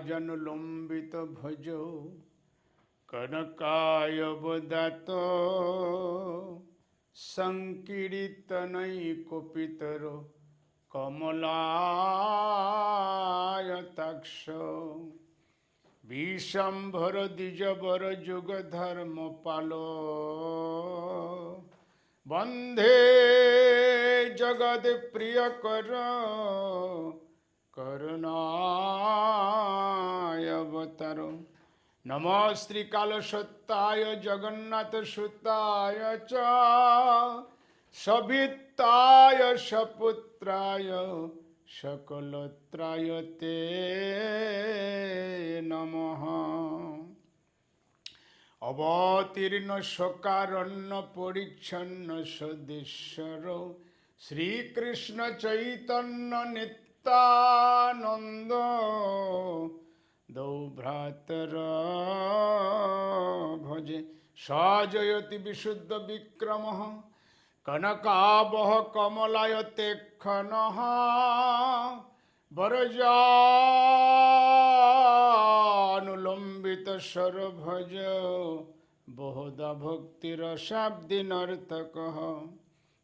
রাজনুলম্বিত ভজ কনকায়বদাত সংকীর্তনৈকপিতর কমলায়তাক্ষ বিশ্বম্ভর দ্বিজবর যুগ ধর্ম পাল বন্ধে জগৎ প্রিয় কর করুণায়বতার নম শ্রীকাল সত্যায় জগন্নাথ সুতায় চ। সবিত্তায় সপুত্রায় সকলত্রায়তে নমঃ। অবতীর্ণ শোকারণ্য পরিচ্ছন্ন সদৃশ্বর শ্রীকৃষ্ণ চৈতন্য নিত্যানন্দ। দৌভ্রাতর ভজে সজয়তি বিশুদ্ধ বিক্রম কনকাবহ কমলায়তে ক্ষণঃ বরজানুলম্বিত সরভজ বহুদা ভক্তিরসাব্দি নর্তক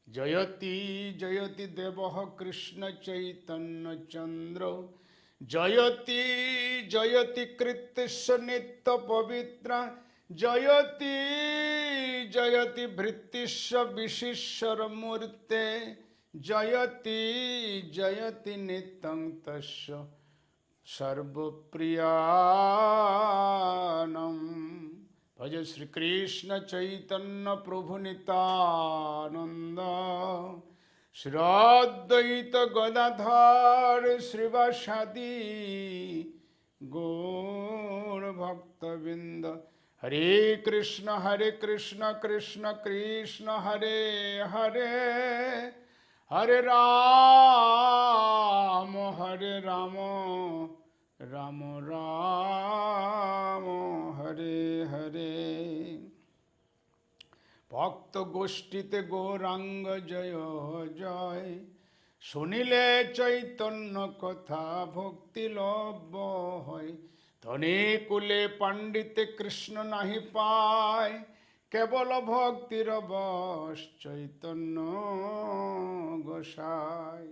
জয়তি জয়তি দেব কৃষ্ণ চৈতন্য চন্দ্র জয়তি জয়তি কৃত্যস্য নিত্য পবিত্র জয়তি জয়তি ভৃত্তিস্য বিশিষ্যর মূর্তে জয়তি জয়তি নিত্যং তস্য সর্বপ্রিয়ানম ভজ শ্রীকৃষ্ণ চৈতন্য প্রভু নিতানন্দ শ্রদ্বৈত গদাধর শ্রীবাসাদি গৌর ভক্তবৃন্দ। হরে কৃষ্ণ হরে কৃষ্ণ কৃষ্ণ কৃষ্ণ, হরে হরে। হরে রাম হরে রাম রাম রাম, হরে হরে। ভক্ত গোষ্ঠীতে গৌরাঙ্গ জয় জয়। শুনিলে চৈতন্য কথা ভক্তি লব্য হয়। ধনী কুলে পাণ্ডিতে কৃষ্ণ নাহি পায়। কেবল ভক্তির বস চৈতন্য গোসাই।